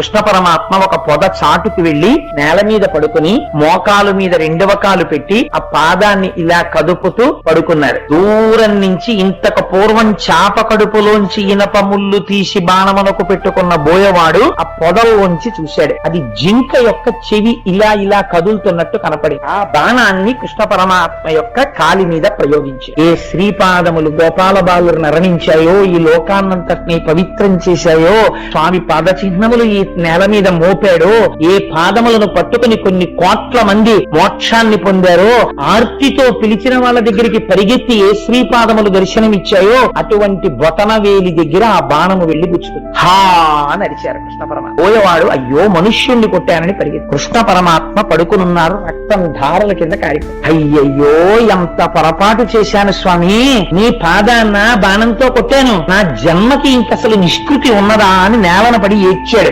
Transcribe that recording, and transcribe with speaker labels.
Speaker 1: కృష్ణ పరమాత్మ ఒక పొద చాటుకు వెళ్ళి నేల మీద పడుకుని మోకాలు మీద రెండవ కాలు పెట్టి ఆ పాదాన్ని ఇలా కదుపుతూ పడుకున్నారు. దూరం నుంచి ఇంతకు పూర్వం చాప కడుపులోంచి ఇనప ముళ్ళు తీసి బాణమునకు పెట్టుకున్న బోయవాడు ఆ పొదలోంచి చూశాడు. అది జింక యొక్క చెవి ఇలా ఇలా కదులుతున్నట్టు కనపడి ఆ బాణాన్ని కృష్ణ పరమాత్మ యొక్క కాలి మీద ప్రయోగించి ఏ శ్రీపాదములు గోపాల బాలురు నరణించాయో ఈ లోకాన్నంతటిని పవిత్రం చేశాయో స్వామి పాద చిహ్నములు ఈ నేల మీద మోపాడో ఏ పాదములను పట్టుకుని కొన్ని కోట్ల మంది మోక్షాన్ని పొందారో ఆర్తితో పిలిచిన వాళ్ళ దగ్గరికి పరిగెత్తి ఏ శ్రీపాదములు దర్శనమిచ్చాయో అటువంటి బొటనవేలి దగ్గర ఆ బాణము వెళ్ళి గుచ్చుకుంది హా అని అరిచారు కృష్ణ పరమాత్మ. పోయేవాడు అయ్యో మనుష్యుణ్ణి కొట్టానని పరిగెత్తి కృష్ణ పరమాత్మ పడుకునున్నారు రక్తం ధారల కింద కారిపోయి. అయ్యయ్యో ఎంత పొరపాటు చేశాను స్వామి! నీ పాదాన్న బాణంతో కొట్టాను. నా జన్మకి ఇంకసలు నిష్కృతి ఉన్నదా? అని నేలన పడి ఏడ్చాడు.